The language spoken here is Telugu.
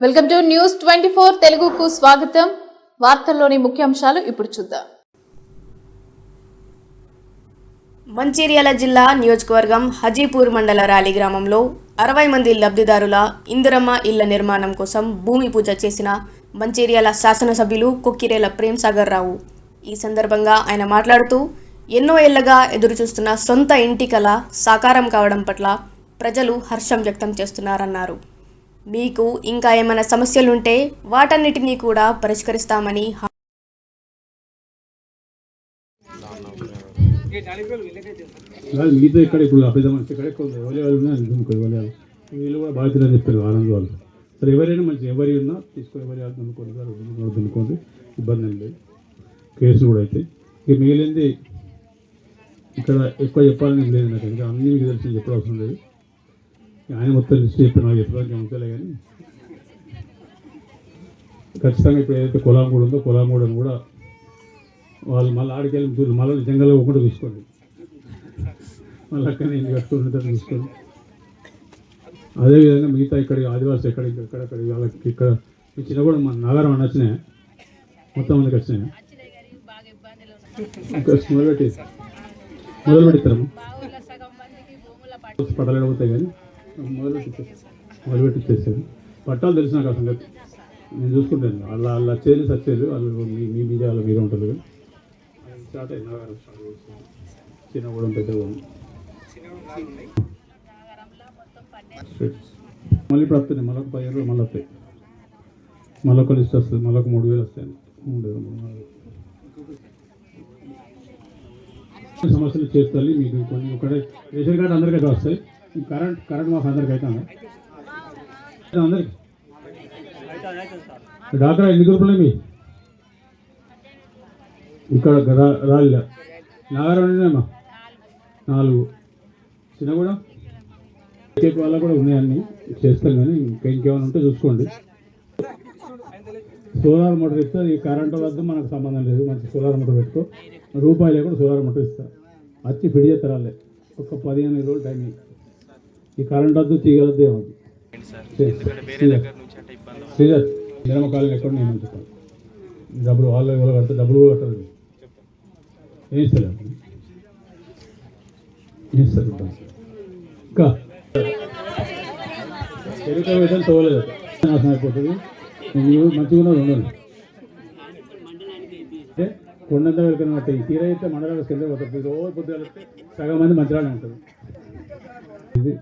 Welcome to News twenty four తెలుగుకు స్వాగతం. వార్తల్లోని ముఖ్యాంశాలు ఇప్పుడు చూద్దాం. మంచిర్యాల జిల్లా నియోజకవర్గం హజీపూర్ మండల ర్యాలీ గ్రామంలో అరవై మంది లబ్ధిదారుల ఇందిరమ్మ ఇళ్ళ నిర్మాణం కోసం భూమి పూజ చేసిన మంచిర్యాల శాసనసభ్యులు కొక్కిరేల ప్రేమ్ సాగర్ రావు. ఈ సందర్భంగా ఆయన మాట్లాడుతూ ఎన్నో ఏళ్ళగా ఎదురుచూస్తున్న సొంత ఇంటి కళ సాకారం కావడం పట్ల ప్రజలు హర్షం వ్యక్తం చేస్తున్నారన్నారు. మీకు ఇంకా ఏమైనా సమస్యలుంటే వాటన్నిటినీ కూడా పరిష్కరిస్తామని హా- మిగతా ఇక్కడ ఇప్పుడు పెద్ద మనిషి ఇక్కడ ఎక్కువ ఎవరి వాళ్ళు వీళ్ళు కూడా బాధ్యత చెప్పారు ఆనంద్ వాళ్ళు సరే ఎవరైనా మంచి ఎవరి ఉన్నా తీసుకొని ఎవరి అనుకోండి సార్ వదులుకోండి, ఇబ్బంది ఏం లేదు. కేసులు కూడా అయితే. ఇక మిగిలింది ఇక్కడ ఎక్కువ చెప్పాలని లేదు నాకు. ఇంకా అన్నీ మీకు తెలిసి చెప్పడం అవసరం లేదు. ఆయన మొత్తం లిస్ట్ చెప్పి నాకు చెప్పడానికి అంతలే కానీ. ఖచ్చితంగా ఇప్పుడు ఏదైతే కొలాంగూడ ఉందో కొలాంగూడను కూడా వాళ్ళు మళ్ళీ ఆడికెళ్ళి చూడు మళ్ళీ జంగల్లో ఒకటి చూసుకోండి. మళ్ళీ అక్కడ నేను కట్టుకుంటుంటారు చూసుకోండి. అదేవిధంగా మిగతా ఇక్కడ ఆదివాసి ఎక్కడ ఎక్కడెక్కడ వాళ్ళకి ఇక్కడ ఈ చిన్న కూడా మన నగరం అని వచ్చినాయి. మొత్తం మందికి వచ్చినాయి. ఇంకా మొదలుపెట్టి మొదలు పెట్టిస్తాము పట్టాలు పోతాయి కానీ. మొదలు పెట్టి. చేశాను పట్టాలు తెలిసిన నాకు ఆ సంగతి. నేను చూసుకుంటాను. అలా అలా వచ్చేది సచ్చేది వాళ్ళు మీ మీ మీద వాళ్ళ మీద ఉంటుంది స్టార్ట్ అయింది. స్టార్ట్ చిన్న కూడా పెద్ద మళ్ళీ ఇప్పుడు వస్తున్నాయి. మళ్ళీ పది ఏళ్ళు మళ్ళీ వస్తాయి. మళ్ళీ ఒక లిస్ట్ వస్తుంది. మళ్ళీ ఒక మూడు వేలు వస్తాయి. మూడు వేలు మూడు నాలుగు సమస్యలు చేస్తాయి మీకు కొన్ని ఒకటే రేషన్ కార్డు అందరికీ వస్తాయి. కరెంట్ కరెంట్ మాకు అందరికీ అవుతాము అందరికి? డాక్టర్ ఎన్ని గ్రూపులు మీ? ఇక్కడ గదా రాళ్ళ నాగారం నాలుగు. నాలుగు చిన్నగూడెం కేక్ వల్ల కూడా ఉన్నాయన్నీ చేస్తాం కానీ ఇంకా ఇంకేమైనా ఉంటే చూసుకోండి. సోలార్ మోటార్ ఇస్తే ఈ కరెంటు వద్ద మనకు సంబంధం లేదు. మంచి సోలార్ మోటార్ పెట్టుకో. రూపాయలు కూడా సోలార్ మోటార్ ఇస్తా. వచ్చి ఫిడి చేస్తారు వాళ్ళే ఒక పదిహేను రోజులు టైం ఈ కరెంట్ వద్దు తీగలద్దు ఏమవుతుంది శ్రీధర్ నిరమ కాలం ఎక్కడ నేను చెప్తాను డబ్బులు వాళ్ళు ఎవరు కడితే డబ్బులు కూడా కట్టరు. ఏం ఇస్తారు ఏం ఇస్తారు ఇంకా. పెరుగుతా అయితే తోలేదు. నాశనం అయిపోతుంది. నీవు మంచిగా ఉన్నది ఉండదు అంటే కొండంత వెళ్తున్న బట్టి తీర అయితే మండలాలకు కింద పోతుంది రోజు పొద్దుగా సగం మంది మంచిగానే ఉంటుంది ఇది